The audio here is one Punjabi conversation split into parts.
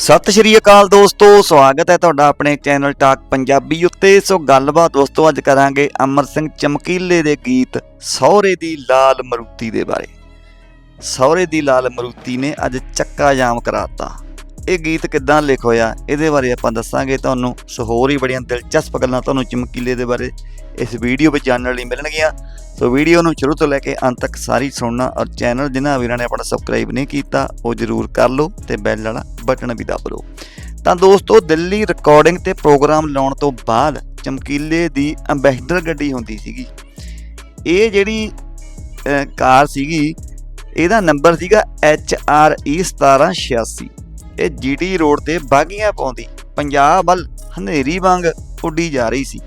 ਸਤਿ ਸ਼੍ਰੀ ਅਕਾਲ ਦੋਸਤੋ, ਸਵਾਗਤ ਹੈ ਤੁਹਾਡਾ ਆਪਣੇ ਚੈਨਲ ਟਾਕ ਪੰਜਾਬੀ ਉੱਤੇ। ਸੋ ਗੱਲਬਾਤ ਦੋਸਤੋ, ਅੱਜ ਕਰਾਂਗੇ ਅਮਰ ਸਿੰਘ ਚਮਕੀਲੇ ਦੇ ਗੀਤ ਸਹੁਰੇ ਦੀ ਲਾਲ ਮਰੂਤੀ ਦੇ ਬਾਰੇ। ਸਹੁਰੇ ਦੀ ਲਾਲ ਮਰੂਤੀ ਨੇ ਅੱਜ ਚੱਕਾ ਜਾਮ ਕਰਾਤਾ। ਇਹ ਗੀਤ ਕਿੱਦਾਂ ਲਿਖ ਹੋਇਆ, ਇਹਦੇ ਬਾਰੇ ਆਪਾਂ ਦੱਸਾਂਗੇ ਤੁਹਾਨੂੰ। ਸੋ ਹੋਰ ਹੀ ਬੜੀਆਂ ਦਿਲਚਸਪ ਗੱਲਾਂ ਤੁਹਾਨੂੰ ਚਮਕੀਲੇ ਦੇ ਬਾਰੇ ਇਸ ਵੀਡੀਓ ਵਿੱਚ ਜਾਣਨ ਲਈ ਮਿਲਣਗੀਆਂ। ਸੋ ਵੀਡੀਓ ਨੂੰ ਸ਼ੁਰੂ ਤੋਂ ਲੈ ਕੇ ਅੰਤ ਤੱਕ ਸਾਰੀ ਸੁਣਨਾ ਔਰ ਚੈਨਲ ਜਿਨ੍ਹਾਂ ਵੀਰਾਂ ਨੇ ਆਪਣਾ ਸਬਸਕ੍ਰਾਈਬ ਨਹੀਂ ਕੀਤਾ, ਉਹ ਜਰੂਰ ਕਰ ਲਓ ਤੇ ਬੈਲ ਵਾਲਾ ਬਟਨ ਵੀ ਦਬ ਲਓ। ਤਾਂ ਦੋਸਤੋ, ਦਿੱਲੀ ਰਿਕਾਰਡਿੰਗ ਤੇ ਪ੍ਰੋਗਰਾਮ ਲਾਉਣ ਤੋਂ ਬਾਅਦ ਚਮਕੀਲੇ ਦੀ ਅੰਬੈਸਡਰ ਗੱਡੀ ਹੁੰਦੀ ਸੀਗੀ। ਇਹ ਜਿਹੜੀ ਕਾਰ ਸੀਗੀ, ਇਹਦਾ ਨੰਬਰ ਸੀਗਾ HRE 1786 ਇਹ ਜੀਡੀ ਰੋਡ ਤੇ ਬਾਗੀਆਂ ਪਾਉਂਦੀ। ਪੰਜਾਬ ਵੱਲ ਹਨੇਰੀ ਵਾਂਗ ਉੱਡੀ ਜਾ ਰਹੀ ਸੀ।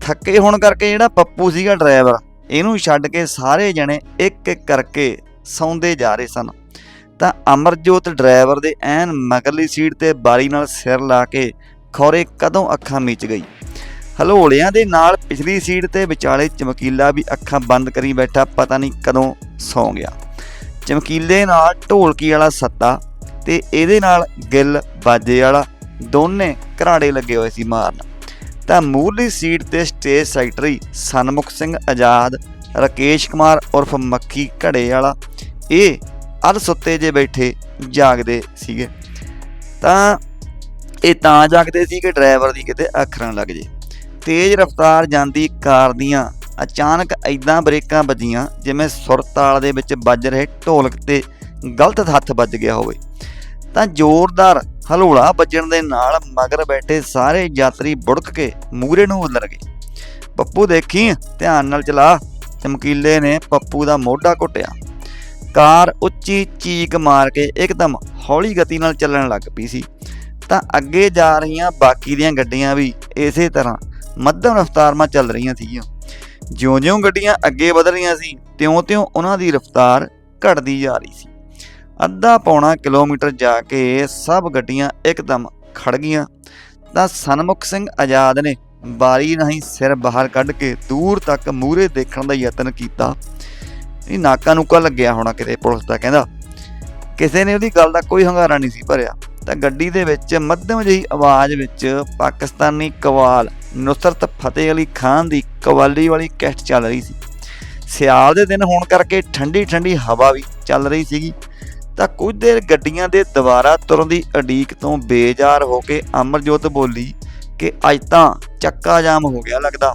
ਥੱਕੇ ਹੋਣ ਕਰਕੇ ਜਿਹੜਾ ਪੱਪੂ ਸੀਗਾ ਡਰਾਈਵਰ, ਇਹਨੂੰ ਛੱਡ ਕੇ ਸਾਰੇ ਜਣੇ ਇੱਕ ਇੱਕ ਕਰਕੇ ਸੌਂਦੇ ਜਾ ਰਹੇ ਸਨ। ਤਾਂ ਅਮਰਜੋਤ ਡਰਾਈਵਰ ਦੇ ਐਨ ਮਗਰਲੀ ਸੀਟ ਤੇ ਬਾਰੀ ਨਾਲ ਸਿਰ ਲਾ ਕੇ ਖੌਰੇ ਕਦੋਂ ਅੱਖਾਂ ਮੀਚ ਗਈ। ਹਲੋਲਿਆਂ ਦੇ ਨਾਲ ਪਿਛਲੀ ਸੀਟ ਤੇ ਵਿਚਾਲੇ ਚਮਕੀਲਾ ਵੀ ਅੱਖਾਂ ਬੰਦ ਕਰੀ ਬੈਠਾ ਪਤਾ ਨਹੀਂ ਕਦੋਂ ਸੌਂ ਗਿਆ। ਚਮਕੀਲੇ ਨਾਲ ਢੋਲਕੀ ਵਾਲਾ ਸੱਤਾ ਤੇ ਇਹਦੇ ਨਾਲ ਗਿੱਲ, ਬਾਜੇ ਵਾਲਾ ਦੋਨੇ ਘਰਾੜੇ ਲੱਗੇ ਹੋਏ ਸੀ ਮਾਰਨ। ਤਾਂ ਮੂਰਲੀ ਸੀਟ ਤੇ ਸਟੇਜ ਸੈਕਟਰੀ ਸਨਮੁਖ ਸਿੰਘ ਆਜ਼ਾਦ, ਰਕੇਸ਼ ਕੁਮਾਰ ਉਰਫ ਮੱਖੀ ਘੜੇ ਵਾਲਾ, ਇਹ ਅਧ ਸੁੱਤੇ ਜੇ ਬੈਠੇ ਜਾਗਦੇ ਸੀਗੇ। ਤਾਂ ਇਹ ਤਾਂ ਜਾਗਦੇ ਸੀ ਕਿ ਡਰਾਈਵਰ ਦੀ ਕਿਤੇ ਅੱਖਰਾਂ ਲੱਗ ਜੇ। ਤੇਜ਼ ਰਫ਼ਤਾਰ ਜਾਂਦੀ ਕਾਰ ਦੀਆਂ ਅਚਾਨਕ ਐਦਾਂ ਬ੍ਰੇਕਾਂ ਵੱਜੀਆਂ ਜਿਵੇਂ ਸੁਰਤਾਲ ਦੇ ਵਿੱਚ ਵੱਜ ਰਹੇ ਢੋਲਕ ਤੇ ਗਲਤ ਹੱਥ ਵੱਜ ਗਿਆ ਹੋਵੇ। ਤਾਂ ਜ਼ੋਰਦਾਰ ਹਲੋਲਾ ਵੱਜਣ ਦੇ ਨਾਲ ਮਗਰ ਬੈਠੇ ਸਾਰੇ ਯਾਤਰੀ ਬੁੜਕ ਕੇ ਮੂਰੇ ਨੂੰ ਉਲਰ ਗਏ ਪੱਪੂ ਦੇਖੀ, ਧਿਆਨ ਨਾਲ ਚਲਾ, ਚਮਕੀਲੇ ਨੇ ਪੱਪੂ ਦਾ ਮੋਢਾ ਘੁੱਟਿਆ। ਕਾਰ ਉੱਚੀ ਚੀਕ ਮਾਰ ਕੇ ਇੱਕਦਮ ਹੌਲੀ ਗਤੀ ਨਾਲ ਚੱਲਣ ਲੱਗ ਪਈ ਸੀ। ਤਾਂ ਅੱਗੇ ਜਾ ਰਹੀਆਂ ਬਾਕੀ ਦੀਆਂ ਗੱਡੀਆਂ ਵੀ ਇਸੇ ਤਰ੍ਹਾਂ ਮੱਧਮ ਰਫ਼ਤਾਰ 'ਮਾ ਚੱਲ ਰਹੀਆਂ ਸੀਗੀਆਂ। ਜਿਉਂ-ਜਿਉਂ ਗੱਡੀਆਂ ਅੱਗੇ ਵਧ ਰਹੀਆਂ ਸੀ, ਤਿਉਂ-ਤਿਉਂ ਉਹਨਾਂ ਦੀ ਰਫ਼ਤਾਰ ਘਟਦੀ ਜਾ ਰਹੀ ਸੀ। ਅੱਧਾ ਪੌਣਾ ਕਿਲੋਮੀਟਰ ਜਾ ਕੇ ਸਭ ਗੱਡੀਆਂ ਇੱਕਦਮ ਖੜ ਗਈਆਂ। ਤਾਂ ਸਨਮੁਖ ਸਿੰਘ ਆਜ਼ਾਦ ਨੇ ਬਾਰੀ ਨਹੀਂ ਸਿਰ ਬਾਹਰ ਕੱਢ ਕੇ ਦੂਰ ਤੱਕ ਮੂਹਰੇ ਦੇਖਣ ਦਾ ਯਤਨ ਕੀਤਾ। ਇਹ ਨਾਕਾ ਨੂਕਾ ਲੱਗਿਆ ਹੋਣਾ ਕਿਤੇ ਪੁਲਿਸ ਦਾ ਕਹਿੰਦਾ। ਕਿਸੇ ਨੇ ਉਹਦੀ ਗੱਲ ਦਾ ਕੋਈ ਹੰਗਾਰਾ ਨਹੀਂ ਸੀ ਭਰਿਆ। ਤਾਂ ਗੱਡੀ ਦੇ ਵਿੱਚ ਮੱਧਮ ਜਿਹੀ ਆਵਾਜ਼ ਵਿੱਚ ਪਾਕਿਸਤਾਨੀ ਕਵਾਲ ਨੁਸਰਤ ਫਤਿਹ ਅਲੀ ਖਾਨ ਦੀ ਕਵਾਲੀ ਵਾਲੀ ਕੈਸਟ ਚੱਲ ਰਹੀ ਸੀ। ਸਿਆਲ ਦੇ ਦਿਨ ਹੋਣ ਕਰਕੇ ਠੰਡੀ ਠੰਡੀ ਹਵਾ ਵੀ ਚੱਲ ਰਹੀ ਸੀਗੀ। ਤਾਂ ਕੁਝ ਦੇਰ ਗੱਡੀਆਂ ਦੇ ਦੁਬਾਰਾ ਤੁਰਨ ਦੀ ਅਡੀਕ ਤੋਂ ਬੇਜ਼ਾਰ ਹੋ ਕੇ ਅਮਰਜੋਤ ਬੋਲੀ ਕਿ ਅੱਜ ਤਾਂ ਚੱਕਾ ਜਾਮ ਹੋ ਗਿਆ ਲੱਗਦਾ।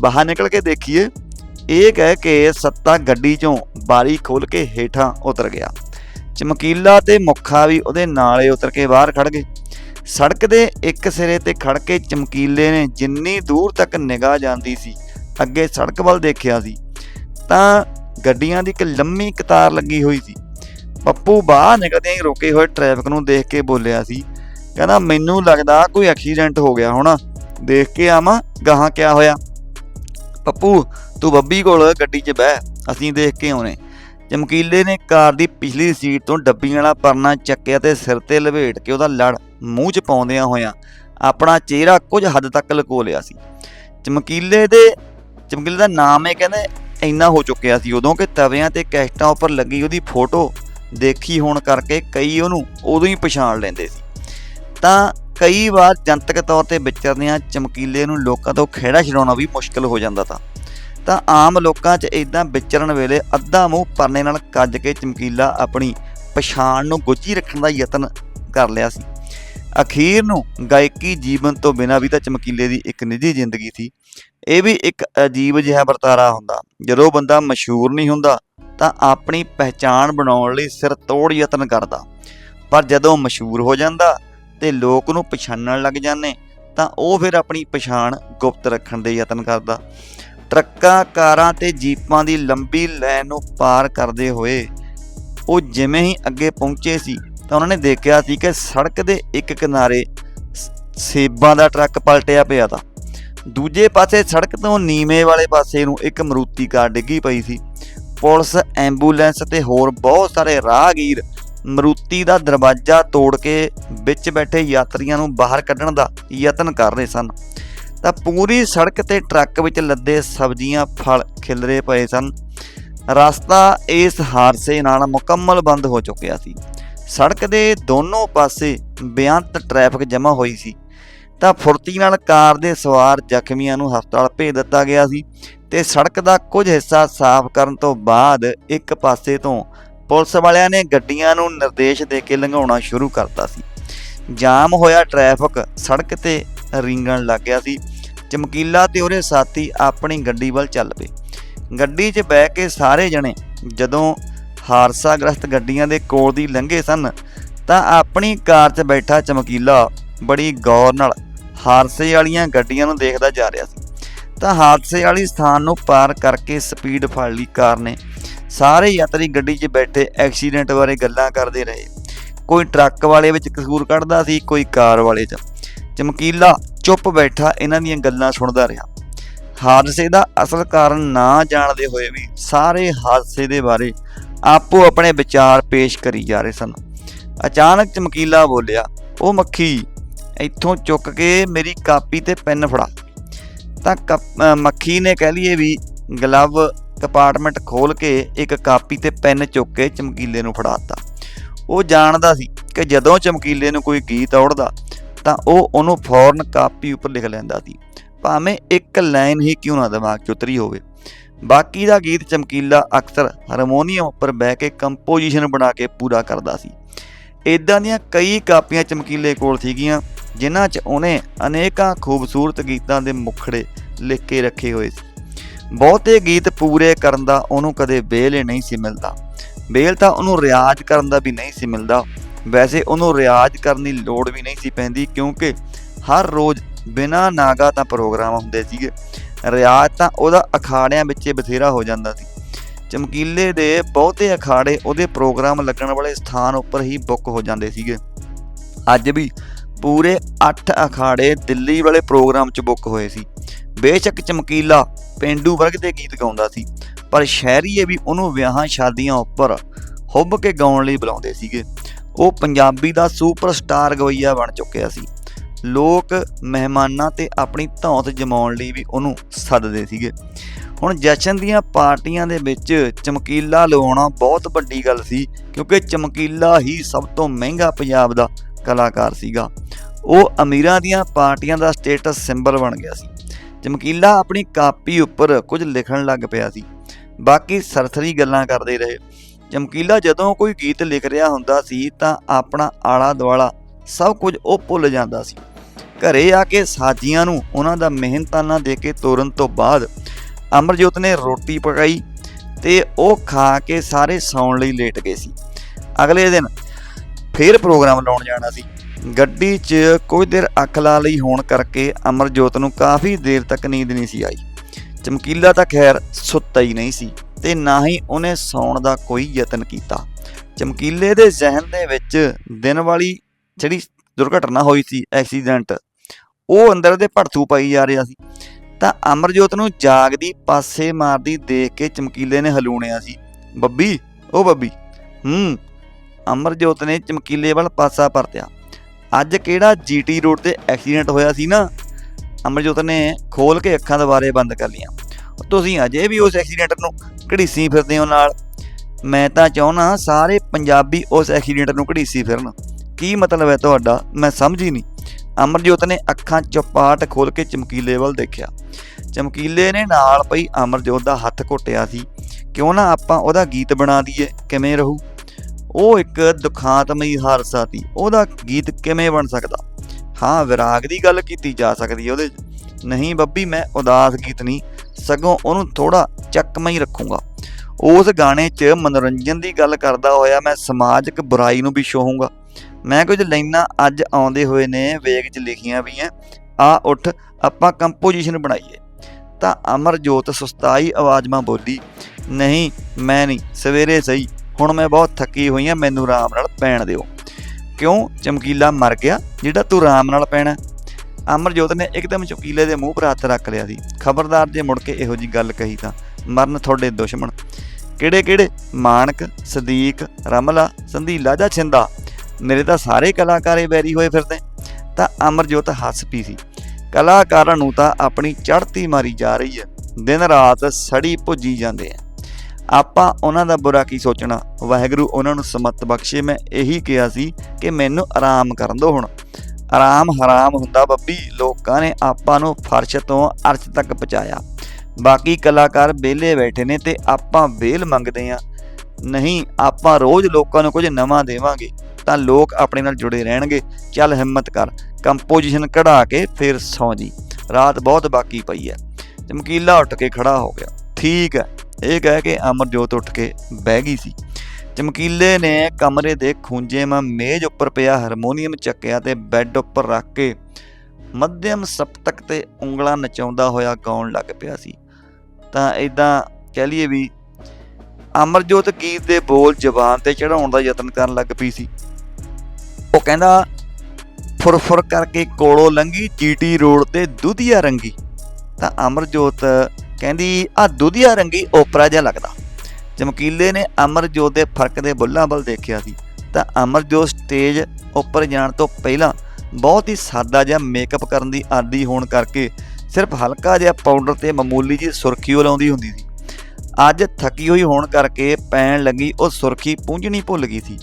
ਬਾਹਰ ਨਿਕਲ ਕੇ ਦੇਖੀਏ, ਇਹ ਕਹਿ ਕੇ ਸੱਤਾ ਗੱਡੀ ਚੋਂ ਬਾਰੀ ਖੋਲ ਕੇ ਹੇਠਾਂ ਉਤਰ ਗਿਆ। ਚਮਕੀਲਾ ਤੇ ਮੁੱਖਾ ਵੀ ਉਹਦੇ ਨਾਲੇ ਉਤਰ ਕੇ ਬਾਹਰ ਖੜ ਗਏ। ਸੜਕ ਦੇ ਇੱਕ ਸਿਰੇ ਤੇ ਖੜ ਕੇ ਚਮਕੀਲੇ ਨੇ ਜਿੰਨੀ ਦੂਰ ਤੱਕ ਨਿਗਾਹ ਜਾਂਦੀ ਸੀ, ਅੱਗੇ ਸੜਕ ਵੱਲ ਦੇਖਿਆ ਸੀ, ਤਾਂ ਗੱਡੀਆਂ ਦੀ ਇੱਕ ਲੰਮੀ ਕਤਾਰ ਲੱਗੀ ਹੋਈ ਸੀ। ਪੱਪੂ, ਬਾਹਰ ਨਿਕਲਦਿਆਂ ਹੀ ਰੁਕੇ ਹੋਏ ਟ੍ਰੈਫਿਕ ਨੂੰ ਦੇਖ ਕੇ ਬੋਲਿਆ ਸੀ। ਕਹਿੰਦਾ, ਮੈਨੂੰ ਲੱਗਦਾ ਕੋਈ ਐਕਸੀਡੈਂਟ ਹੋ ਗਿਆ ਹੋਣਾ। ਦੇਖ ਕੇ ਆਵਾਂ, ਗਾਹਾਂ ਕਿਆ ਹੋਇਆ? ਪੱਪੂ, ਤੂੰ ਬੱਬੀ ਕੋਲ ਗੱਡੀ 'ਚ ਬਹਿ। ਅਸੀਂ ਦੇਖ ਕੇ ਆਉਨੇ ਚਮਕੀਲੇ ਨੇ ਕਾਰ ਦੀ ਪਿਛਲੀ ਸੀਟ ਤੋਂ ਡੱਬੀਆਂ ਵਾਲਾ ਪਰਨਾ ਚੱਕਿਆ ਤੇ ਸਿਰ ਤੇ ਲਵੇਟ ਕੇ ਉਹਦਾ ਲੜ ਮੂੰਹ 'ਚ ਪਾਉਂਦਿਆਂ ਹੋਇਆਂ ਆਪਣਾ ਚਿਹਰਾ ਕੁਝ ਹੱਦ ਤੱਕ ਲੁਕੋ ਲਿਆ ਸੀ। ਚਮਕੀਲੇ ਦੇ, ਚਮਕੀਲੇ ਦਾ ਨਾਮ ਹੈ ਕਹਿੰਦੇ, ਇੰਨਾ ਹੋ ਚੁੱਕਿਆ ਸੀ ਉਦੋਂ ਕਿ ਤਵਿਆਂ ਤੇ ਕੈਸਟਾਂ ਉੱਪਰ ਲੱਗੀ ਉਹਦੀ ਫੋਟੋ ਦੇਖੀ ਹੋਣ ਕਰਕੇ ਕਈ ਉਹਨੂੰ ਉਦੋਂ ਹੀ ਪਛਾਣ ਲੈਂਦੇ ਸੀ। ਤਾਂ ਕਈ ਵਾਰ ਜਨਤਕ ਤੌਰ ਤੇ ਵਿਚਰਦਿਆਂ ਚਮਕੀਲੇ ਨੂੰ ਲੋਕਾਂ ਤੋਂ ਖਿਹੜਾ ਛਡਾਉਣਾ ਵੀ ਮੁਸ਼ਕਲ ਹੋ ਜਾਂਦਾ ਤਾਂ। ਤਾਂ ਆਮ ਲੋਕਾਂ 'ਚ ਇਦਾਂ ਵਿਚਰਨ ਵੇਲੇ ਅੱਧਾ ਮੂੰਹ ਪਰਨੇ ਨਾਲ ਕੱਜ ਕੇ ਚਮਕੀਲਾ ਆਪਣੀ ਪਛਾਣ ਨੂੰ ਗੁੱਝੀ ਰੱਖਣ ਦਾ ਯਤਨ ਕਰ ਲਿਆ ਸੀ। ਅਖੀਰ ਨੂੰ ਗਾਇਕੀ ਜੀਵਨ ਤੋਂ ਬਿਨਾਂ ਵੀ ਤਾਂ ਚਮਕੀਲੇ ਦੀ ਇੱਕ ਨਿੱਜੀ ਜ਼ਿੰਦਗੀ ਸੀ। ਇਹ ਵੀ ਇੱਕ ਅਜੀਬ ਜਿਹਾ ਵਰਤਾਰਾ ਹੁੰਦਾ, ਜਦੋਂ ਬੰਦਾ ਮਸ਼ਹੂਰ ਨਹੀਂ ਹੁੰਦਾ ਤਾਂ ਆਪਣੀ ਪਹਿਚਾਣ ਬਣਾਉਣ ਲਈ ਸਿਰ ਤੋੜ ਯਤਨ ਕਰਦਾ। ਪਰ ਜਦੋਂ ਮਸ਼ਹੂਰ ਹੋ ਜਾਂਦਾ ਤੇ ਲੋਕ ਨੂੰ ਪਛਾਣਨ ਲੱਗ ਜਾਂਦੇ, ਤਾਂ ਉਹ ਫਿਰ ਆਪਣੀ ਪਛਾਣ ਗੁਪਤ ਰੱਖਣ ਦੇ ਯਤਨ ਕਰਦਾ। ਟਰੱਕਾਂ ਕਾਰਾਂ ਤੇ ਜੀਪਾਂ ਦੀ ਲੰਬੀ ਲਾਈਨ ਨੂੰ ਪਾਰ ਕਰਦੇ ਹੋਏ ਉਹ ਜਿਵੇਂ ਹੀ ਅੱਗੇ ਪਹੁੰਚੇ ਸੀ, ਤਾਂ ਉਹਨਾਂ ਨੇ ਦੇਖਿਆ ਸੀ ਕਿ ਸੜਕ ਦੇ ਇੱਕ ਕਿਨਾਰੇ ਸੇਬਾਂ ਦਾ ਟਰੱਕ ਪਲਟਿਆ ਪਿਆ ਤਾ। ਦੂਜੇ ਪਾਸੇ ਸੜਕ ਤੋਂ ਨੀਵੇਂ ਵਾਲੇ ਪਾਸੇ ਨੂੰ ਇੱਕ ਮਰੂਤੀ ਕਾਰ ਡਿੱਗੀ ਪਈ ਸੀ। ਪੁਲਿਸ, ਐਂਬੂਲੈਂਸ ਤੇ ਹੋਰ ਬਹੁਤ ਸਾਰੇ ਰਾਹਗੀਰ ਮਰੂਤੀ ਦਾ ਦਰਵਾਜ਼ਾ ਤੋੜ ਕੇ ਵਿੱਚ ਬੈਠੇ ਯਾਤਰੀਆਂ ਨੂੰ ਬਾਹਰ ਕੱਢਣ ਦਾ ਯਤਨ ਕਰ ਰਹੇ ਸਨ। ਤਾਂ ਪੂਰੀ ਸੜਕ ਤੇ ਟਰੱਕ ਵਿੱਚ ਲੱਦੇ ਸਬਜ਼ੀਆਂ, ਫਲ ਖਿਲਰੇ ਪਏ ਸਨ। ਰਸਤਾ ਇਸ ਹਾਦਸੇ ਨਾਲ ਮੁਕੰਮਲ ਬੰਦ ਹੋ ਚੁੱਕਿਆ ਸੀ। ਸੜਕ ਦੇ ਦੋਨੋਂ ਪਾਸੇ ਬੇਅੰਤ ਟ੍ਰੈਫਿਕ ਜਮ੍ਹਾਂ ਹੋਈ ਸੀ। ਤਾਂ ਫੁਰਤੀ ਨਾਲ ਕਾਰ ਦੇ ਸਵਾਰ ਜ਼ਖਮੀਆਂ ਨੂੰ ਹਸਪਤਾਲ ਭੇਜ ਦਿੱਤਾ ਗਿਆ ਸੀ। ਤੇ ਸੜਕ ਦਾ ਕੁਝ ਹਿੱਸਾ ਸਾਫ਼ ਕਰਨ ਤੋਂ ਬਾਅਦ ਇੱਕ ਪਾਸੇ ਤੋਂ ਪੁਲਿਸ ਵਾਲਿਆਂ ਨੇ ਗੱਡੀਆਂ ਨੂੰ ਨਿਰਦੇਸ਼ ਦੇ ਕੇ ਲੰਘਾਉਣਾ ਸ਼ੁਰੂ ਕਰਤਾ ਸੀ। ਜਾਮ ਹੋਇਆ ਟ੍ਰੈਫਿਕ, ਸੜਕ ਤੇ ਰਿੰਗਣ ਲੱਗ ਗਿਆ ਸੀ। ਚਮਕੀਲਾ ਤੇ ਉਹਦੇ ਸਾਥੀ ਆਪਣੀ ਗੱਡੀ ਵੱਲ ਚੱਲ ਪਏ। ਗੱਡੀ 'ਚ ਬਹਿ ਕੇ ਸਾਰੇ ਜਣੇ ਜਦੋਂ ਹਾਦਸਾਗ੍ਰਸਤ ਗੱਡੀਆਂ ਦੇ ਕੋਲ ਦੀ ਲੰਘੇ ਸਨ, ਤਾਂ ਆਪਣੀ ਕਾਰ 'ਚ ਬੈਠਾ ਚਮਕੀਲਾ ਬੜੀ ਗੌਰ ਨਾਲ ਹਾਦਸੇ ਵਾਲੀਆਂ ਗੱਡੀਆਂ ਨੂੰ ਦੇਖਦਾ ਜਾ ਰਿਹਾ ਸੀ। ਤਾਂ ਹਾਦਸੇ ਵਾਲੀ ਸਥਾਨ ਨੂੰ ਪਾਰ ਕਰਕੇ ਸਪੀਡ ਫੜ ਲਈ ਕਾਰ ਨੇ। ਸਾਰੇ ਯਾਤਰੀ ਗੱਡੀ 'ਚ ਬੈਠੇ ਐਕਸੀਡੈਂਟ ਬਾਰੇ ਗੱਲਾਂ ਕਰਦੇ ਰਹੇ। ਕੋਈ ਟਰੱਕ ਵਾਲੇ ਵਿੱਚ ਕਸੂਰ ਕੱਢਦਾ ਸੀ, ਕੋਈ ਕਾਰ ਵਾਲੇ 'ਚ। ਚਮਕੀਲਾ ਚੁੱਪ ਬੈਠਾ ਇਹਨਾਂ ਦੀਆਂ ਗੱਲਾਂ ਸੁਣਦਾ ਰਿਹਾ। ਹਾਦਸੇ ਦਾ ਅਸਲ ਕਾਰਨ ਨਾ ਜਾਣਦੇ ਹੋਏ ਵੀ ਸਾਰੇ ਹਾਦਸੇ ਦੇ ਬਾਰੇ ਆਪੋ ਆਪਣੇ ਵਿਚਾਰ ਪੇਸ਼ ਕਰੀ ਜਾ ਰਹੇ ਸਨ। ਅਚਾਨਕ ਚਮਕੀਲਾ ਬੋਲਿਆ, ਉਹ ਮੱਖੀ, ਇੱਥੋਂ ਚੁੱਕ ਕੇ ਮੇਰੀ ਕਾਪੀ ਤੇ ਪੈਨ ਫੜਾ। ਤਾਂ ਕਪ- ਮੱਖੀ ਨੇ ਕਹਿ ਲਈਏ ਵੀ ਗਲਵ ਕੰਪਾਰਟਮੈਂਟ ਖੋਲ ਕੇ ਇੱਕ ਕਾਪੀ ਤੇ ਪੈਨ ਚੁੱਕ ਕੇ ਚਮਕੀਲੇ ਨੂੰ ਫੜਾ ਦਿੱਤਾ। ਉਹ ਜਾਣਦਾ ਸੀ ਕਿ ਜਦੋਂ ਚਮਕੀਲੇ ਨੂੰ ਕੋਈ ਗੀਤ ਔੜਦਾ, ਤਾਂ ਉਹ ਉਹਨੂੰ ਫੌਰਨ ਕਾਪੀ ਉੱਪਰ ਲਿਖ ਲੈਂਦਾ ਸੀ। ਭਾਵੇਂ ਇੱਕ ਲਾਈਨ ਹੀ ਕਿਉਂ ਨਾ ਦਿਮਾਗ 'ਚ ਉਤਰੀ ਹੋਵੇ। ਬਾਕੀ ਦਾ ਗੀਤ ਚਮਕੀਲਾ ਅਕਸਰ ਹਾਰਮੋਨੀਅਮ ਉੱਪਰ ਬਹਿ ਕੇ ਕੰਪੋਜੀਸ਼ਨ ਬਣਾ ਕੇ ਪੂਰਾ ਕਰਦਾ ਸੀ। ਇਦਾਂ ਦੀਆਂ ਕਈ ਕਾਪੀਆਂ ਚਮਕੀਲੇ ਕੋਲ ਸੀਗੀਆਂ ਜਿਨ੍ਹਾਂ 'ਚ ਉਹਨੇ ਅਨੇਕਾਂ ਖੂਬਸੂਰਤ ਗੀਤਾਂ ਦੇ ਮੁਖੜੇ ਲਿਖ ਕੇ ਰੱਖੇ ਹੋਏ ਸੀ। ਬਹੁਤੇ ਗੀਤ ਪੂਰੇ ਕਰਨ ਦਾ ਉਹਨੂੰ ਕਦੇ ਵੇਲ ਹੀ ਨਹੀਂ ਸੀ ਮਿਲਦਾ। ਵੇਲ ਤਾਂ ਉਹਨੂੰ ਰਿਆਜ਼ ਕਰਨ ਦਾ ਵੀ ਨਹੀਂ ਸੀ ਮਿਲਦਾ। ਵੈਸੇ ਉਹਨੂੰ ਰਿਆਜ਼ ਕਰਨ ਦੀ ਲੋੜ ਵੀ ਨਹੀਂ ਸੀ ਪੈਂਦੀ ਕਿਉਂਕਿ ਹਰ ਰੋਜ਼ ਬਿਨਾਂ ਨਾਗਾ ਤਾਂ ਪ੍ਰੋਗਰਾਮ ਹੁੰਦੇ ਸੀਗੇ। ਰਿਆਜ਼ ਤਾਂ ਉਹਦਾ ਅਖਾੜਿਆਂ ਵਿੱਚ ਬਥੇਰਾ ਹੋ ਜਾਂਦਾ ਸੀ। ਚਮਕੀਲੇ ਦੇ ਬਹੁਤੇ ਅਖਾੜੇ ਉਹਦੇ ਪ੍ਰੋਗਰਾਮ ਲੱਗਣ ਵਾਲੇ ਸਥਾਨ ਉੱਪਰ ਹੀ ਬੁੱਕ ਹੋ ਜਾਂਦੇ ਸੀਗੇ। ਅੱਜ ਵੀ ਪੂਰੇ 8 ਅਖਾੜੇ ਦਿੱਲੀ ਵਾਲੇ ਪ੍ਰੋਗਰਾਮ 'ਚ ਬੁੱਕ ਹੋਏ ਸੀ। ਬੇਸ਼ੱਕ ਚਮਕੀਲਾ ਪਿੰਡੂ ਵਰਗ ਦੇ ਗੀਤ ਗਾਉਂਦਾ ਸੀ, ਪਰ ਸ਼ਹਿਰੀਏ ਵੀ ਉਹਨੂੰ ਵਿਆਹਾਂ ਸ਼ਾਦੀਆਂ ਉੱਪਰ ਹੁੱਬ ਕੇ ਗਾਉਣ ਲਈ ਬੁਲਾਉਂਦੇ ਸੀਗੇ। ਉਹ ਪੰਜਾਬੀ ਦਾ ਸੁਪਰਸਟਾਰ ਗਵਈਆ ਬਣ ਚੁੱਕਿਆ ਸੀ। ਲੋਕ ਮਹਿਮਾਨਾਂ ਤੇ ਆਪਣੀ ਧੌਂਤ ਜਮਾਉਣ ਲਈ ਵੀ ਉਹਨੂੰ ਸੱਦਦੇ ਸੀਗੇ। ਹੁਣ ਜਸ਼ਨ ਦੀਆਂ ਪਾਰਟੀਆਂ ਦੇ ਵਿੱਚ ਚਮਕੀਲਾ ਲਵਾਉਣਾ ਬਹੁਤ ਵੱਡੀ ਗੱਲ ਸੀ, ਕਿਉਂਕਿ ਚਮਕੀਲਾ ਹੀ ਸਭ ਤੋਂ ਮਹਿੰਗਾ ਪੰਜਾਬ ਦਾ ਕਲਾਕਾਰ ਸੀਗਾ। ਉਹ ਅਮੀਰਾਂ ਦੀਆਂ ਪਾਰਟੀਆਂ ਦਾ ਸਟੇਟਸ ਸਿੰਬਲ ਬਣ ਗਿਆ ਸੀ। ਚਮਕੀਲਾ ਆਪਣੀ ਕਾਪੀ ਉੱਪਰ ਕੁਝ ਲਿਖਣ ਲੱਗ ਪਿਆ ਸੀ। ਬਾਕੀ ਸਰਸਰੀ ਗੱਲਾਂ ਕਰਦੇ ਰਹੇ। ਚਮਕੀਲਾ ਜਦੋਂ ਕੋਈ ਗੀਤ ਲਿਖ ਰਿਹਾ ਹੁੰਦਾ ਸੀ ਤਾਂ ਆਪਣਾ ਆਲਾ ਦੁਆਲਾ ਸਭ ਕੁਝ ਉਹ ਭੁੱਲ ਜਾਂਦਾ ਸੀ। ਘਰੇ ਆ ਕੇ ਸਾਜੀਆਂ ਨੂੰ ਉਹਨਾਂ ਦਾ ਮਿਹਨਤਾਨਾ ਦੇ ਕੇ ਤੋਰਨ ਤੋਂ ਬਾਅਦ ਅਮਰਜੋਤ ਨੇ ਰੋਟੀ ਪਕਾਈ ਤੇ ਉਹ ਖਾ ਕੇ ਸਾਰੇ ਸੌਣ ਲਈ ਲੇਟ ਗਏ ਸੀ। ਅਗਲੇ ਦਿਨ ਫੇਰ ਪ੍ਰੋਗਰਾਮ ਲਾਉਣ ਜਾਣਾ ਸੀ। ਗੱਡੀ 'ਚ ਕੁਝ ਦੇਰ ਅੱਖ ਲਾ ਲਈ ਹੋਣ ਕਰਕੇ ਅਮਰਜੋਤ ਨੂੰ ਕਾਫੀ ਦੇਰ ਤੱਕ ਨੀਂਦ ਨਹੀਂ ਸੀ ਆਈ। ਚਮਕੀਲਾ ਤਾਂ ਖੈਰ ਸੁੱਤਾ ਹੀ ਨਹੀਂ ਸੀ ਤੇ ਨਾ ਹੀ ਉਹਨੇ ਸੌਣ ਦਾ ਕੋਈ ਯਤਨ ਕੀਤਾ। ਚਮਕੀਲੇ ਦੇ ਜ਼ਿਹਨ ਦੇ ਵਿੱਚ ਦਿਨ ਵਾਲੀ ਜਿਹੜੀ ਦੁਰਘਟਨਾ ਹੋਈ ਸੀ, ਐਕਸੀਡੈਂਟ, ਉਹ ਅੰਦਰ ਦੇ ਭੜਥੂ ਪਾਈ ਜਾ ਰਿਹਾ ਸੀ। ਤਾਂ ਅਮਰਜੋਤ ਨੂੰ ਜਾਗਦੀ ਪਾਸੇ ਮਾਰਦੀ ਦੇਖ ਕੇ ਚਮਕੀਲੇ ਨੇ ਹਲੂਣਿਆ ਸੀ, ਬੱਬੀ ਉਹ ਬੱਬੀ, ਹੂੰ ਅਮਰਜੋਤ ਨੇ ਚਮਕੀਲੇ ਵੱਲ ਪਾਸਾ ਪਰਤਿਆ। ਅੱਜ ਕਿਹੜਾ ਜੀਟੀ ਰੋਡ ਤੇ ਐਕਸੀਡੈਂਟ ਹੋਇਆ ਸੀ ਨਾ? ਅਮਰਜੋਤ ਨੇ ਖੋਲ ਕੇ ਅੱਖਾਂ ਦੁਬਾਰੇ ਬੰਦ ਕਰ ਲਈਆਂ। ਤੁਸੀਂ ਅਜੇ ਵੀ ਉਸ ਐਕਸੀਡੈਂਟ ਨੂੰ ਘੜੀਸੀ ਫਿਰਦੇ ਹੋ ਨਾਲ। ਮੈਂ ਤਾਂ ਚਾਹੁੰਨਾ ਸਾਰੇ ਪੰਜਾਬੀ ਉਸ ਐਕਸੀਡੈਂਟ ਨੂੰ ਘੜੀਸੀ ਫਿਰਨ। ਕੀ ਮਤਲਬ ਹੈ ਤੁਹਾਡਾ? ਮੈਂ ਸਮਝ ਹੀ ਨਹੀਂ। ਅਮਰਜੋਤ ਨੇ ਅੱਖਾਂ ਚਪਾਟ ਖੋਲ ਕੇ ਚਮਕੀਲੇ ਵੱਲ ਦੇਖਿਆ। ਚਮਕੀਲੇ ਨੇ ਨਾਲ ਪਈ ਅਮਰਜੋਤ ਦਾ ਹੱਥ ਘੁੱਟਿਆ ਸੀ। ਕਿਉਂ ਨਾ ਆਪਾਂ ਉਹਦਾ ਗੀਤ ਬਣਾ ਦਈਏ? ਕਿਵੇਂ ਰਹੂ? ਉਹ ਇੱਕ ਦੁਖਾਂਤਮਈ ਹਾਦਸਾ ਸੀ, ਉਹਦਾ ਗੀਤ ਕਿਵੇਂ ਬਣ ਸਕਦਾ? ਹਾਂ, ਵਿਰਾਗ ਦੀ ਗੱਲ ਕੀਤੀ ਜਾ ਸਕਦੀ ਹੈ ਉਹਦੇ 'ਚ। ਨਹੀਂ ਬੱਬੀ, ਮੈਂ ਉਦਾਸ ਗੀਤ ਨਹੀਂ, ਸਗੋਂ ਉਹਨੂੰ ਥੋੜਾ ਚੱਕਮਈ ਰੱਖੂੰਗਾ। ਉਸ ਗਾਣੇ 'ਚ ਮਨੋਰੰਜਨ ਦੀ ਗੱਲ ਕਰਦਾ ਹੋਇਆ ਮੈਂ ਸਮਾਜਿਕ ਬੁਰਾਈ ਨੂੰ ਵੀ ਛੋਹੂੰਗਾ। ਮੈਂ ਕੁਝ ਲਾਈਨਾਂ ਅੱਜ ਆਉਂਦੇ ਹੋਏ ਨੇ ਵੇਗ 'ਚ ਲਿਖੀਆਂ ਵੀ ਐ। ਆ ਉੱਠ, ਆਪਾਂ ਕੰਪੋਜੀਸ਼ਨ ਬਣਾਈਏ। ਤਾਂ ਅਮਰਜੋਤ ਸੁਸਤਾਈ ਆਵਾਜ਼ ਮਾਂ ਬੋਲੀ, ਨਹੀਂ, ਮੈਂ ਨਹੀਂ, ਸਵੇਰੇ ਸਹੀ। ਹੁਣ ਮੈਂ ਬਹੁਤ ਥੱਕੀ ਹੋਈ ਆ, ਮੈਨੂੰ ਆਰਾਮ ਨਾਲ ਪੈਣ ਦਿਓ। ਕਿਉਂ? ਚਮਕੀਲਾ ਮਰ ਗਿਆ। ਜਿਹੜਾ ਤੂੰ ਆਰਾਮ ਨਾਲ ਪੈਣਾ। ਅਮਰਜੋਤ ਨੇ ਇੱਕਦਮ ਚਮਕੀਲੇ ਦੇ ਮੂੰਹ ਪਰ ਹੱਥ ਰੱਖ ਲਿਆ ਸੀ। ਖਬਰਦਾਰ ਜੇ ਮੁੜ ਕੇ ਇਹੋ ਜੀ ਗੱਲ ਕਹੀ ਤਾਂ, ਮਰਨ ਤੁਹਾਡੇ ਦੁਸ਼ਮਣ। ਕਿਹੜੇ ਕਿਹੜੇ? ਮਾਨਕ ਸਦੀਕ, ਰਮਲਾ, ਸੰਧੀਲਾ ਜਾਂ ਛਿੰਦਾ? ਮੇਰੇ ਤਾਂ ਸਾਰੇ ਕਲਾਕਾਰੇ ਬੈਰੀ ਹੋਏ ਫਿਰਦੇ। ਤਾਂ ਅਮਰਜੋਤ ਹੱਸ ਪੀ ਸੀ। ਕਲਾਕਾਰਾਂ ਨੂੰ ਤਾਂ ਆਪਣੀ ਚੜ੍ਹਤੀ ਮਾਰੀ ਜਾ ਰਹੀ ਹੈ। ਦਿਨ ਰਾਤ ਸੜੀ ਭੁੱਜੀ ਜਾਂਦੇ ਆ। ਆਪਾਂ ਉਹਨਾਂ ਦਾ ਬੁਰਾ ਕੀ ਸੋਚਣਾ? ਵਾਹਿਗੁਰੂ ਉਹਨਾਂ ਨੂੰ ਸਮਤ ਬਖਸ਼ੇ। ਮੈਂ ਇਹੀ ਕਿਹਾ ਸੀ ਕਿ ਮੈਨੂੰ ਆਰਾਮ ਕਰਨ ਦਿਓ ਹੁਣ। ਆਰਾਮ ਹਰਾਮ ਹੁੰਦਾ ਬੱਬੀ। ਲੋਕਾਂ ਨੇ ਆਪਾਂ ਨੂੰ ਫਰਸ਼ ਤੋਂ ਅਰਸ਼ ਤੱਕ ਪਹੁੰਚਾਇਆ। ਬਾਕੀ ਕਲਾਕਾਰ ਵਿਹਲੇ ਬੈਠੇ ਨੇ ਤੇ ਆਪਾਂ ਵੇਲ ਮੰਗਦੇ ਆ ਨਹੀਂ, ਆਪਾਂ ਰੋਜ਼ ਲੋਕਾਂ ਨੂੰ ਕੁਝ ਨਵਾਂ ਦੇਵਾਂਗੇ ਤਾਂ ਲੋਕ ਆਪਣੇ ਨਾਲ ਜੁੜੇ ਰਹਿਣਗੇ। ਚੱਲ ਹਿੰਮਤ ਕਰ, ਕੰਪੋਜੀਸ਼ਨ ਕਢਾ ਕੇ ਫਿਰ ਸੌਂ ਜੀ। ਰਾਤ ਬਹੁਤ ਬਾਕੀ ਪਈ ਹੈ। ਚਮਕੀਲਾ ਉੱਠ ਕੇ ਖੜਾ ਹੋ ਗਿਆ। ਠੀਕ ਹੈ। ਇਹ ਕਹਿ ਕੇ ਅਮਰਜੋਤ ਉੱਠ ਕੇ ਬਹਿ ਗਈ ਸੀ। ਚਮਕੀਲੇ ਨੇ ਕਮਰੇ ਦੇ ਖੂੰਜੇਵਾਂ ਮੇਜ਼ ਉੱਪਰ ਪਿਆ ਹਾਰਮੋਨੀਅਮ ਚੱਕਿਆ ਤੇ ਬੈੱਡ ਉੱਪਰ ਰੱਖ ਕੇ ਮੱਧਮ ਸਪਤਕ ਤੇ ਉਂਗਲਾਂ ਨਚਾਉਂਦਾ ਹੋਇਆ ਗਾਉਣ ਲੱਗ ਪਿਆ ਸੀ। ਤਾਂ ਇਦਾਂ ਕਹਿ ਲਈਏ ਵੀ ਅਮਰਜੋਤ ਗੀਤ ਦੇ ਬੋਲ ਜ਼ਬਾਨ ਤੇ ਚੜਾਉਣ ਦਾ ਯਤਨ ਕਰਨ ਲੱਗ ਪਈ ਸੀ। ਉਹ ਕਹਿੰਦਾ, ਫੁਰਫੁਰ ਕਰਕੇ ਕੋਲੋਂ ਲੰਗੀ ਜੀਟੀ ਰੋਡ ਤੇ ਦੁਧੀਆ ਰੰਗੀ। ਤਾਂ ਅਮਰਜੋਤ ਕਹਿੰਦੀ ਆ ਦੁਧੀਆ ਰੰਗੀ ਓਪਰਾ ਜਿਹਾ ਲੱਗਦਾ। ਚਮਕੀਲੇ ਨੇ ਅਮਰਜੋਤ ਦੇ ਫ਼ਰਕ ਦੇ ਬੁੱਲਾਂ ਵੱਲ ਦੇਖਿਆ ਸੀ। ਤਾਂ ਅਮਰਜੋਤ ਸਟੇਜ ਉੱਪਰ ਜਾਣ ਤੋਂ ਪਹਿਲਾਂ ਬਹੁਤ ਹੀ ਸਾਦਾ ਜਿਹਾ ਮੇਕਅਪ ਕਰਨ ਦੀ ਆਦੀ ਹੋਣ ਕਰਕੇ ਸਿਰਫ ਹਲਕਾ ਜਿਹਾ ਪਾਊਡਰ ਤੇ ਮਾਮੂਲੀ ਜਿਹੀ ਸੁਰਖੀ ਉਹ ਲਾਉਂਦੀ ਹੁੰਦੀ ਸੀ। ਅੱਜ ਥੱਕੀ ਹੋਈ ਹੋਣ ਕਰਕੇ ਪੈਣ ਲੱਗੀ, ਉਹ ਸੁਰਖੀ ਪੂੰਝਣੀ ਭੁੱਲ ਗਈ ਸੀ।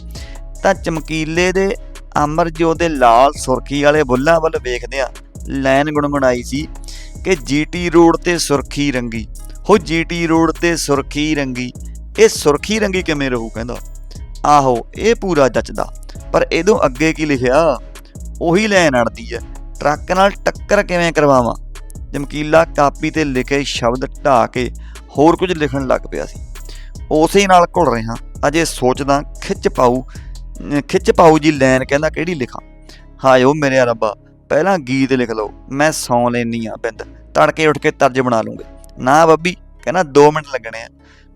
ਤਾਂ ਚਮਕੀਲੇ ਦੇ ਅਮਰਜੋਤ ਦੇ ਲਾਲ ਸੁਰਖੀ ਵਾਲੇ ਬੁੱਲਾਂ ਵੱਲ ਵੇਖਦਿਆਂ ਲਾਈਨ ਗੁੰਗੁਣਾਈ ਸੀ। ਕਿ ਜੀਟੀ ਰੋਡ ਤੇ ਸੁਰਖੀ ਰੰਗੀ। ਹੋ ਜੀਟੀ ਰੋਡ ਤੇ ਸੁਰਖੀ ਰੰਗੀ। ਇਹ ਸੁਰਖੀ ਰੰਗੀ ਕਿਵੇਂ ਰਹੂ ਕਹਿੰਦਾ। ਆਹੋ, ਇਹ ਪੂਰਾ ਜੱਚਦਾ। ਪਰ ਇਹਦੋਂ ਅੱਗੇ ਕੀ ਲਿਖਿਆ? ਉਹੀ ਲਾਈਨ ਅੜਦੀ ਹੈ ਟਰੱਕ ਨਾਲ ਟੱਕਰ ਕਿਵੇਂ ਕਰਵਾਵਾਂ? ਚਮਕੀਲਾ ਕਾਪੀ ਤੇ ਲਿਖੇ ਸ਼ਬਦ ਢਾ ਕੇ ਹੋਰ ਕੁਝ ਲਿਖਣ ਲੱਗ ਪਿਆ ਸੀ। ਉਸੇ ਨਾਲ ਘੁਲ ਰਿਹਾ। ਅਜੇ ਸੋਚਦਾ, ਖਿੱਚ ਪਾਉ ਖਿੱਚ ਪਾਉ ਜੀ ਲਾਈਨ ਕਹਿੰਦਾ ਕਿਹੜੀ ਲਿਖਾਂ। ਹਾਏ ਓ ਮੇਰੇ ਰੱਬਾ। ਪਹਿਲਾਂ ਗੀਤ ਲਿਖ ਲਓ, ਮੈਂ ਸੌਂ ਲੈਨੀ ਆ ਬਿੰਦ ਤੜਕੇ ਉੱਠ ਕੇ ਤਰਜ ਬਣਾ ਲੂੰਗੇ। ਨਾ ਬੱਬੀ, ਕਹਿੰਦਾ 2 ਮਿੰਟ ਲੱਗਣੇ ਆ।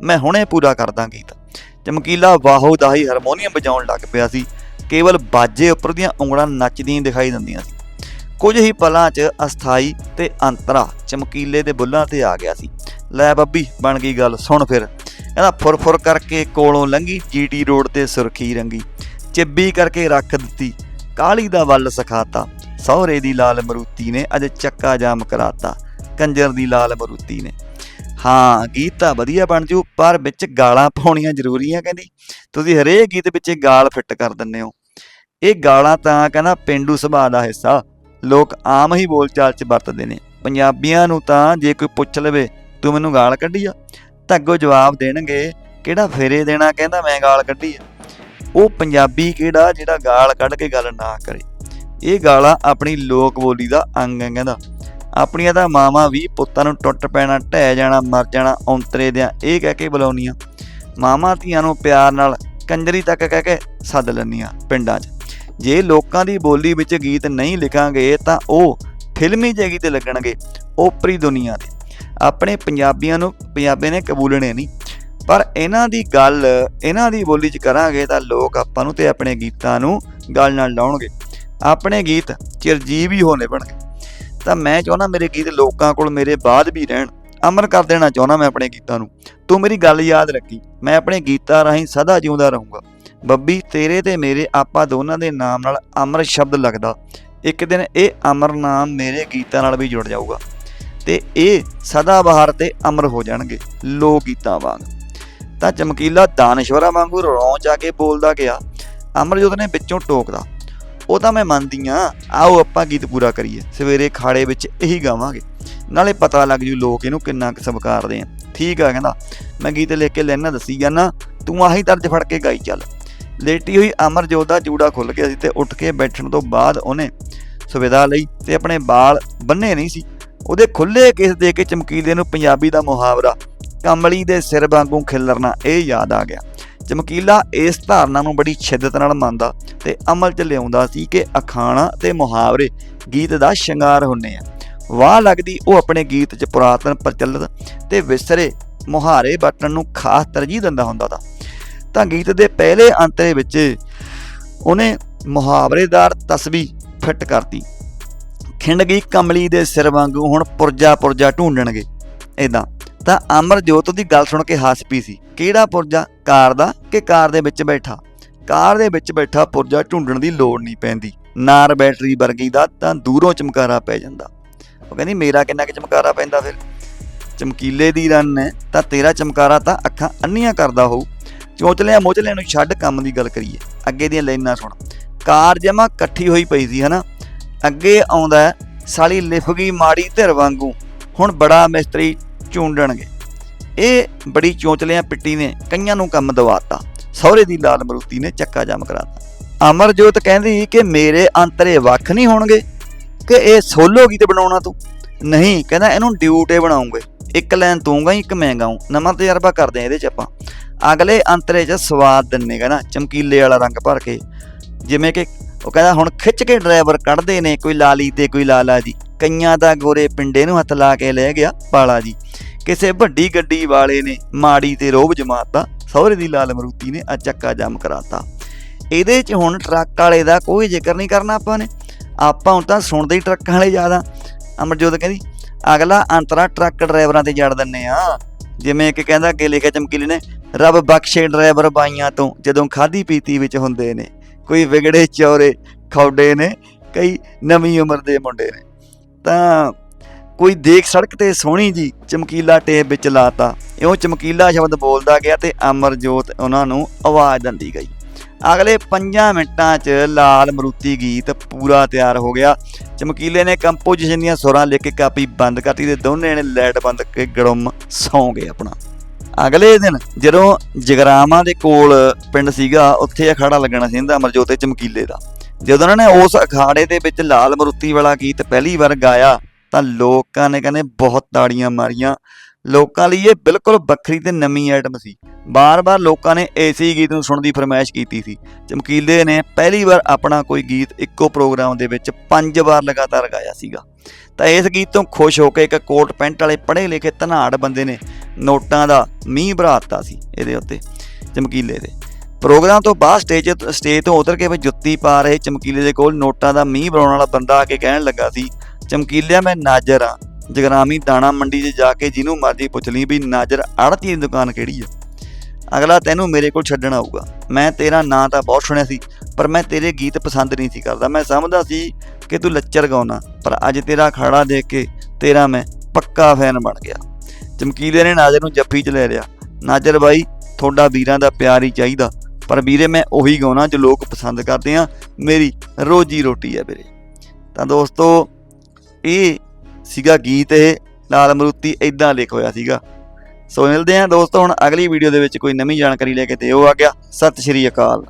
ਮੈਂ ਹੁਣੇ ਪੂਰਾ ਕਰਦਾ ਗੀਤ। ਚਮਕੀਲਾ ਵਾਹੋ ਦਾਹੀ ਹਾਰਮੋਨੀਅਮ ਵਜਾਉਣ ਲੱਗ ਪਿਆ ਸੀ। ਕੇਵਲ ਬਾਜੇ ਉੱਪਰ ਦੀਆਂ ਉਂਗਲਾਂ ਨੱਚਦੀਆਂ ਦਿਖਾਈ ਦਿੰਦੀਆਂ ਸੀ। ਕੁਝ ਹੀ ਪਲਾਂ 'ਚ ਅਸਥਾਈ ਤੇ ਅੰਤਰਾ ਚਮਕੀਲੇ ਦੇ ਬੁੱਲਾਂ ਤੇ ਆ ਗਿਆ ਸੀ। ਲੈ ਬੱਬੀ, ਬਣ ਗਈ ਗੱਲ, ਸੁਣ ਫਿਰ। ਕਹਿੰਦਾ ਫੁਰ-ਫੁਰ ਕਰਕੇ ਕੋਲੋਂ ਲੰਗੀ ਜੀਟੀ ਰੋਡ ਤੇ ਸੁਰਖੀ ਰੰਗੀ। ਚਿੱਬੀ ਕਰਕੇ ਰੱਖ ਦਿੱਤੀ। ਕਾਲੀ ਦਾ ਵੱਲ ਸਿਖਾਤਾ। ਸਹੁਰੇ ਦੀ ਲਾਲ ਮਰੂਤੀ ਨੇ ਅਜੇ ਚੱਕਾ ਜਾਮ ਕਰਾਤਾ, ਕੰਜਰ ਦੀ ਲਾਲ ਮਰੂਤੀ ਨੇ। ਹਾਂ, ਗੀਤ ਤਾਂ ਵਧੀਆ ਬਣ ਜੂ, ਪਰ ਵਿੱਚ ਗਾਲਾਂ ਪਾਉਣੀਆਂ ਜ਼ਰੂਰੀ ਆ ਕਹਿੰਦੀ। ਤੁਸੀਂ ਹਰੇਕ ਗੀਤ ਵਿੱਚ ਗਾਲ ਫਿੱਟ ਕਰ ਦਿੰਦੇ ਹੋ। ਇਹ ਗਾਲਾਂ ਤਾਂ ਕਹਿੰਦਾ ਪਿੰਡੂ ਸੁਭਾਅ ਦਾ ਹਿੱਸਾ। ਲੋਕ ਆਮ ਹੀ ਬੋਲਚਾਲ 'ਚ ਵਰਤਦੇ ਨੇ। ਪੰਜਾਬੀਆਂ ਨੂੰ ਤਾਂ ਜੇ ਕੋਈ ਪੁੱਛ ਲਵੇ, ਤੂੰ ਮੈਨੂੰ ਗਾਲ ਕੱਢੀ ਆ? ਤਾਂ ਅੱਗੋਂ ਜਵਾਬ ਦੇਣਗੇ, ਕਿਹੜਾ ਫੇਰੇ ਦੇਣਾ ਕਹਿੰਦਾ ਮੈਂ ਗਾਲ ਕੱਢੀ ਆ? ਉਹ ਪੰਜਾਬੀ ਕਿਹੜਾ ਜਿਹੜਾ ਗਾਲ ਕੱਢ ਕੇ ਗੱਲ ਨਾ ਕਰੇ। ਇਹ ਗਾਲਾਂ ਆਪਣੀ ਲੋਕ ਬੋਲੀ ਦਾ ਅੰਗ ਹੈ ਕਹਿੰਦਾ। ਆਪਣੀਆਂ ਤਾਂ ਮਾਵਾਂ ਵੀ ਪੁੱਤਾਂ ਨੂੰ ਟੁੱਟ ਪੈਣਾ, ਢਹਿ ਜਾਣਾ, ਮਰ ਜਾਣਾ, ਔਂਤਰੇ ਦਿਆਂ ਇਹ ਕਹਿ ਕੇ ਬੁਲਾਉਣੀਆਂ ਮਾਵਾਂ ਧੀਆਂ ਨੂੰ ਪਿਆਰ ਨਾਲ ਕੰਜਰੀ ਤੱਕ ਕਹਿ ਕੇ ਸੱਦ ਲੈਂਦੀਆਂ ਪਿੰਡਾਂ 'ਚ। ਜੇ ਲੋਕਾਂ ਦੀ ਬੋਲੀ ਵਿੱਚ ਗੀਤ ਨਹੀਂ ਲਿਖਾਂਗੇ ਤਾਂ ਉਹ ਫਿਲਮੀ ਜਗੀ ਤੇ ਲੱਗਣਗੇ ਓਪਰੀ ਦੁਨੀਆ ਤੇ। ਆਪਣੇ ਪੰਜਾਬੀਆਂ ਨੂੰ ਪੰਜਾਬੀ ਨੇ ਕਬੂਲਣੇ ਨਹੀਂ। ਪਰ ਇਹਨਾਂ ਦੀ ਗੱਲ, ਇਹਨਾਂ ਦੀ ਬੋਲੀ 'ਚ ਕਰਾਂਗੇ ਤਾਂ ਲੋਕ ਆਪਾਂ ਨੂੰ ਤੇ ਆਪਣੇ ਗੀਤਾਂ ਨੂੰ ਗੱਲ ਨਾਲ ਲਾਉਣਗੇ। ਆਪਣੇ ਗੀਤ ਚਿਰਜੀਵੀ ਹੋਣੇ ਬਣਗੇ। ਤਾਂ ਮੈਂ ਚਾਹੁੰਦਾ ਮੇਰੇ ਗੀਤ ਲੋਕਾਂ ਕੋਲ ਮੇਰੇ ਬਾਅਦ ਵੀ ਰਹਿਣ। ਅਮਰ ਕਰ ਦੇਣਾ ਚਾਹੁੰਦਾ ਮੈਂ ਆਪਣੇ ਗੀਤਾਂ ਨੂੰ। ਤੂੰ ਮੇਰੀ ਗੱਲ ਯਾਦ ਰੱਖੀ। ਮੈਂ ਆਪਣੇ ਗੀਤਾਂ ਰਾਹੀਂ ਸਦਾ ਜਿਉਂਦਾ ਰਹੂੰਗਾ। ਬੱਬੀ, ਤੇਰੇ ਤੇ ਮੇਰੇ ਆਪਾਂ ਦੋਨਾਂ ਦੇ ਨਾਮ ਨਾਲ ਅਮਰ ਸ਼ਬਦ ਲੱਗਦਾ। ਇੱਕ ਦਿਨ ਇਹ ਅਮਰ ਨਾਮ ਮੇਰੇ ਗੀਤਾਂ ਨਾਲ ਵੀ ਜੁੜ ਜਾਊਗਾ। ਤੇ ਇਹ ਸਦਾ ਬਹਾਰ ਤੇ ਅਮਰ ਹੋ ਜਾਣਗੇ। ਲੋਕ ਗੀਤਾਂ ਵਾਂਗ। ਤਾਂ ਚਮਕੀਲਾ ਦਾਨਸ਼ਵਰਾ ਵਾਂਗੂ ਰੌਂਚ ਆ ਕੇ ਬੋਲਦਾ ਗਿਆ। ਅਮਰਜੋਤ ਨੇ ਵਿੱਚੋਂ ਟੋਕਦਾ। ਉਹ ਤਾਂ ਮੈਂ ਮੰਨਦੀ ਆ ਆਓ ਆਪਾਂ ਗੀਤ ਪੂਰਾ ਕਰੀਏ। ਸਵੇਰੇ ਖਾੜੇ ਵਿੱਚ ਇਹੀ ਗਾਵਾਂਗੇ। ਨਾਲੇ ਪਤਾ ਲੱਗ ਜੂ ਲੋਕ ਇਹਨੂੰ ਕਿੰਨਾ ਕੁ ਸਵਕਾਰਦੇ ਆ। ਠੀਕ ਆ, ਕਹਿੰਦਾ, ਮੈਂ ਗੀਤ ਲਿਖ ਕੇ ਲੈਣਾ ਦੱਸੀ ਜਾਨਾ, ਤੂੰ ਆਹੀ ਤਰਜ ਫੜ ਕੇ ਗਾਈ ਚੱਲ। ਲੇਟੀ ਹੋਈ ਅਮਰਜੋਤ ਦਾ ਜੂੜਾ ਖੁੱਲ ਗਿਆ ਸੀ ਤੇ ਉੱਠ ਕੇ ਬੈਠਣ ਤੋਂ ਬਾਅਦ ਉਹਨੇ ਸੁਵਿਧਾ ਲਈ ਤੇ ਆਪਣੇ ਵਾਲ ਬੰਨੇ ਨਹੀਂ ਸੀ। ਉਹਦੇ ਖੁੱਲੇ ਕੇਸ ਦੇ ਕੇ ਚਮਕੀਲੇ ਨੂੰ ਪੰਜਾਬੀ ਦਾ ਮੁਹਾਵਰਾ, ਕਮਲੀ ਦੇ ਸਿਰ ਵਾਂਗੂ ਖਿਲਰਨਾ, ਇਹ ਯਾਦ ਆ ਗਿਆ। ਚਮਕੀਲਾ ਇਸ ਧਾਰਨਾ ਨੂੰ ਬੜੀ ਸ਼ਿੱਦਤ ਨਾਲ ਮੰਨਦਾ ਤੇ ਅਮਲ 'ਚ ਲਿਆਉਂਦਾ ਸੀ ਕਿ ਅਖਾਣਾ ਤੇ ਮੁਹਾਵਰੇ ਗੀਤ ਦਾ ਸ਼ਿੰਗਾਰ ਹੁੰਨੇ ਆ। ਵਾਹ ਲੱਗਦੀ ਉਹ ਆਪਣੇ ਗੀਤ 'ਚ ਪੁਰਾਤਨ, ਪ੍ਰਚਲਿਤ ਤੇ ਵਿਸਰੇ ਮੁਹਾਰੇ ਵਰਤਣ ਨੂੰ ਖਾਸ ਤਰਜੀਹ ਦਿੰਦਾ ਹੁੰਦਾ ਤਾਂ। ਤਾਂ ਗੀਤ ਦੇ ਪਹਿਲੇ ਅੰਤਰੇ ਵਿੱਚ ਉਹਨੇ ਮੁਹਾਵਰੇਦਾਰ ਤਸਵੀ ਫਿੱਟ ਕਰਤੀ। ਖਿੰਡ ਗਈ ਕਮਲੀ ਦੇ ਸਿਰ ਵਾਂਗੂ ਹੁਣ ਪੁਰਜਾ ਪੁਰਜਾ ਢੂੰਡਣਗੇ। ਇਦਾਂ ਤਾਂ ਅਮਰਜੋਤ ਦੀ ਗੱਲ ਸੁਣ ਕੇ ਹੱਸ ਪਈ ਸੀ। ਕਿਹੜਾ ਪੁਰਜਾ? ਕਾਰ ਦਾ ਕਿ ਕਾਰ ਦੇ ਵਿੱਚ ਬੈਠਾ? ਕਾਰ ਦੇ ਵਿੱਚ ਬੈਠਾ ਪੁਰਜਾ ਢੂੰਡਣ ਦੀ ਲੋੜ ਨਹੀਂ ਪੈਂਦੀ। ਨਾਰ ਬੈਟਰੀ ਵਰਗੀ ਦਾ ਤਾਂ ਦੂਰੋਂ ਚਮਕਾਰਾ ਪੈ ਜਾਂਦਾ। ਉਹ ਕਹਿੰਦੀ, ਮੇਰਾ ਕਿੰਨਾ ਕਿ ਚਮਕਾਰਾ ਪੈਂਦਾ ਫਿਰ? ਚਮਕੀਲੇ ਦੀ ਰਨ ਹੈ, ਤਾਂ ਤੇਰਾ ਚਮਕਾਰਾ ਤਾਂ ਅੱਖਾਂ ਅੰਨੀਆਂ ਕਰਦਾ ਹੋਊ। ਚੋਚਲਿਆਂ ਮੋਚਲਿਆਂ ਨੂੰ ਛੱਡ ਕੰਮ ਦੀ ਗੱਲ ਕਰੀਏ। ਅੱਗੇ ਦੀਆਂ ਲਾਈਨਾਂ ਸੁਣ। ਕਾਰ ਜਮਾ ਇਕੱਠੀ ਹੋਈ ਪਈ ਸੀ, ਹਨਾ? ਅੱਗੇ ਆਉਂਦਾ ਸਾਲੀ ਲਿਫ ਗਈ ਮਾੜੀ ਧਿਰ ਵਾਂਗੂ। ਹੁਣ ਬੜਾ ਮਿਸਤਰੀ ਚੂੰਡਣਗੇ ਇਹ ਬੜੀ ਚੋਚਲਿਆਂ ਪਿੱਟੀ ਨੇ, ਕਈਆਂ ਨੂੰ ਕੰਮ ਦਵਾਤਾ। ਸਹੁਰੇ ਦੀ ਲਾਲ ਮਰੂਤੀ ਨੇ ਚੱਕਾ ਜਾਮ ਕਰਾਤਾ। ਅਮਰਜੋਤ ਕਹਿੰਦੀ ਕਿ ਮੇਰੇ ਅੰਤਰੇ ਵੱਖ ਨਹੀਂ ਹੋਣਗੇ, ਕਿ ਇਹ ਸੋਲੋ ਗੀਤ ਬਣਾਉਣਾ ਤੂੰ। ਨਹੀਂ, ਕਹਿੰਦਾ ਇਹਨੂੰ ਡਿਊਟੇ ਬਣਾਉਂਗੇ। ਇੱਕ ਲਾਈਨ ਤੂੰ ਗਾਈ ਇੱਕ ਮੈਂ ਗਾਉਂ। ਨਵਾਂ ਤਜਰਬਾ ਕਰਦੇ ਆ ਇਹਦੇ ਚ ਆਪਾਂ। ਅਗਲੇ ਅੰਤਰੇ ਚ ਸਵਾਦ ਦਿੰਨੇ, ਕਹਿੰਦਾ ਚਮਕੀਲੇ ਵਾਲਾ ਰੰਗ ਭਰ ਕੇ। ਜਿਵੇਂ ਕਿ ਉਹ ਕਹਿੰਦਾ, ਹੁਣ ਖਿੱਚ ਕੇ ਡਰਾਈਵਰ ਕੱਢਦੇ ਨੇ, ਕੋਈ ਲਾਲੀ ਤੇ ਕੋਈ ਲਾਲਾ ਜੀ। ਕਈਆਂ ਦਾ ਗੋਰੇ ਪਿੰਡੇ ਨੂੰ ਹੱਥ ਲਾ ਕੇ ਲੈ ਗਿਆ ਪਾਲਾ ਜੀ। ਕਿਸੇ ਵੱਡੀ ਗੱਡੀ ਵਾਲੇ ਨੇ ਮਾੜੀ ਤੇ ਰੋਬ ਜਮਾਤਾ, ਸਹੁਰੇ ਦੀ ਲਾਲ ਮਰੂਤੀ ਨੇ ਆ ਚੱਕਾ ਜਾਮ ਕਰਾਤਾ। ਇਹਦੇ 'ਚ ਹੁਣ ਟਰੱਕ ਵਾਲੇ ਦਾ ਕੋਈ ਜ਼ਿਕਰ ਨਹੀਂ ਕਰਨਾ ਆਪਾਂ ਨੇ। ਆਪਾਂ ਹੁਣ ਤਾਂ ਸੁਣਦੇ ਹੀ ਟਰੱਕਾਂ ਵਾਲੇ ਜ਼ਿਆਦਾ। ਅਮਰਜੋਤ ਕਹਿੰਦੀ, ਅਗਲਾ ਅੰਤਰਾ ਟਰੱਕ ਡਰਾਈਵਰਾਂ ਤੇ ਜੜ ਦਿੰਨੇ ਆ। ਜਿਵੇਂ ਕਿ ਕਹਿੰਦਾ ਕਿ ਲਿਖਿਆ ਚਮਕੀਲੇ ਨੇ, ਰੱਬ ਬਖਸ਼ੇ ਡਰਾਈਵਰ ਬਾਈਆਂ ਤੋਂ, ਜਦੋਂ ਖਾਦੀ ਪੀਤੀ ਵਿੱਚ ਹੁੰਦੇ ਨੇ। ਕੋਈ ਵਿਗੜੇ ਚੌਰੇ ਖੌਡੇ ਨੇ, ਕਈ ਨਵੀਂ ਉਮਰ ਦੇ ਮੁੰਡੇ ਨੇ। ਤਾਂ ਕੋਈ ਦੇਖ ਸੜਕ ਤੇ ਸੋਹਣੀ ਜੀ ਚਮਕੀਲਾ ਟੇਪ ਵਿੱਚ ਲਾਤਾ। ਇਉਂ ਚਮਕੀਲਾ ਸ਼ਬਦ ਬੋਲਦਾ ਗਿਆ ਤੇ ਅਮਰਜੋਤ ਉਹਨਾਂ ਨੂੰ ਆਵਾਜ਼ ਦਿੰਦੀ ਗਈ। ਅਗਲੇ 5 ਮਿੰਟਾਂ 'ਚ ਲਾਲ ਮਰੂਤੀ ਗੀਤ ਪੂਰਾ ਤਿਆਰ ਹੋ ਗਿਆ। ਚਮਕੀਲੇ ਨੇ ਕੰਪੋਜੀਸ਼ਨ ਦੀਆਂ ਸੁਰਾਂ ਲਿਖ ਕੇ ਕਾਪੀ ਬੰਦ ਕਰਤੀ ਤੇ ਦੋਨੇ ਨੇ ਲਾਈਟ ਬੰਦ ਕੇ ਗੜਮ ਸੌਂ ਗਏ ਆਪਣਾ। ਅਗਲੇ ਦਿਨ ਜਦੋਂ ਜਗਰਾਵਾਂ ਦੇ ਕੋਲ ਪਿੰਡ ਸੀਗਾ, ਉੱਥੇ ਅਖਾੜਾ ਲੱਗਣਾ ਸੀ ਇਹਦਾ ਅਮਰਜੋਤ ਤੇ ਚਮਕੀਲੇ ਦਾ। ਜਦੋਂ ਉਹਨਾਂ ਨੇ ਉਸ ਅਖਾੜੇ ਦੇ ਵਿੱਚ ਲਾਲ ਮਰੁੱਤੀ ਵਾਲਾ ਗੀਤ ਪਹਿਲੀ ਵਾਰ ਗਾਇਆ, ਤਾਂ ਲੋਕਾਂ ਨੇ ਕਹਿੰਦੇ ਬਹੁਤ ਤਾੜੀਆਂ ਮਾਰੀਆਂ। ਲੋਕਾਂ ਲਈ ਇਹ ਬਿਲਕੁਲ ਵੱਖਰੀ ਤੇ ਨਵੀਂ ਆਈਟਮ ਸੀ। ਬਾਰ-ਬਾਰ ਲੋਕਾਂ ਨੇ ਇਸੇ ਗੀਤ ਨੂੰ ਸੁਣਨ ਦੀ ਫਰਮਾਇਸ਼ ਕੀਤੀ ਸੀ। ਚਮਕੀਲੇ ਨੇ ਪਹਿਲੀ ਵਾਰ ਆਪਣਾ ਕੋਈ ਗੀਤ ਇੱਕੋ ਪ੍ਰੋਗਰਾਮ ਦੇ ਵਿੱਚ ਪੰਜ ਵਾਰ ਲਗਾਤਾਰ ਗਾਇਆ ਸੀਗਾ। ਤਾਂ ਇਸ ਗੀਤ ਤੋਂ ਖੁਸ਼ ਹੋ ਕੇ ਇੱਕ ਕੋਟ ਪੈਂਟ ਵਾਲੇ ਪੜ੍ਹੇ ਲਿਖੇ ਧਨਾੜ ਬੰਦੇ ਨੇ ਨੋਟਾਂ ਦਾ ਮੀਂਹ ਭਰਾਤਾ ਸੀ ਇਹਦੇ ਉੱਤੇ, ਚਮਕੀਲੇ ਦੇ। ਪ੍ਰੋਗਰਾਮ ਤੋਂ ਬਾਅਦ ਸਟੇਜ ਸਟੇਜ ਤੋਂ ਉਤਰ ਕੇ ਵੀ ਜੁੱਤੀ ਪਾ ਰਹੇ ਚਮਕੀਲੇ ਦੇ ਕੋਲ ਨੋਟਾਂ ਦਾ ਮੀਂਹ ਬਣਾਉਣ ਵਾਲਾ ਬੰਦਾ ਆ ਕੇ ਕਹਿਣ ਲੱਗਾ ਸੀ, ਚਮਕੀਲਿਆ, ਮੈਂ ਨਾਜਰ ਆ ਜਗਰਾਮੀ ਦਾਣਾ ਮੰਡੀ 'ਚ ਜਾ ਕੇ ਜਿਹਨੂੰ ਮਰਜ਼ੀ ਪੁੱਛ ਲਈ ਵੀ ਨਾਜਰ ਆੜਤੀ ਦੀ ਦੁਕਾਨ ਕਿਹੜੀ ਆ? ਅਗਲਾ ਤੈਨੂੰ ਮੇਰੇ ਕੋਲ ਛੱਡਣ ਆਊਗਾ। ਮੈਂ ਤੇਰਾ ਨਾਂ ਤਾਂ ਬਹੁਤ ਸੁਣਿਆ ਸੀ, ਪਰ ਮੈਂ ਤੇਰੇ ਗੀਤ ਪਸੰਦ ਨਹੀਂ ਸੀ ਕਰਦਾ। ਮੈਂ ਸਮਝਦਾ ਸੀ ਕਿ ਤੂੰ ਲੱਚਰ ਗਾਉਣਾ, ਪਰ ਅੱਜ ਤੇਰਾ ਖਾੜਾ ਦੇਖ ਕੇ ਤੇਰਾ ਮੈਂ ਪੱਕਾ ਫੈਨ ਬਣ ਗਿਆ। ਚਮਕੀਲੇ ਨੇ ਨਾਜਰ ਨੂੰ ਜੱਫੀ 'ਚ ਲੈ ਲਿਆ। ਨਾਜਰ ਬਾਈ, ਤੁਹਾਡਾ ਵੀਰਾਂ ਦਾ ਪਿਆਰ ਹੀ ਚਾਹੀਦਾ। ਪਰ ਵੀਰੇ ਮੈਂ ਉਹੀ ਗਾਉਣਾ ਜੋ ਲੋਕ ਪਸੰਦ ਕਰਦੇ ਆ, ਮੇਰੀ ਰੋਜੀ ਰੋਟੀ ਹੈ ਵੀਰੇ। ਤਾਂ ਦੋਸਤੋ, ਇਹ ਸੀਗਾ ਗੀਤ, ਇਹ ਲਾਲ ਮਰੂਤੀ ਇਦਾਂ ਲਿਖ ਹੋਇਆ ਸੀਗਾ। ਸੋ ਮਿਲਦੇ ਹਾਂ ਦੋਸਤੋ, ਹੁਣ ਅਗਲੀ ਵੀਡੀਓ ਦੇ ਵਿੱਚ ਕੋਈ ਨਵੀਂ ਜਾਣਕਾਰੀ ਲੈ ਕੇ ਤੇ ਉਹ ਆ ਗਿਆ। ਸਤਿ ਸ਼੍ਰੀ ਅਕਾਲ।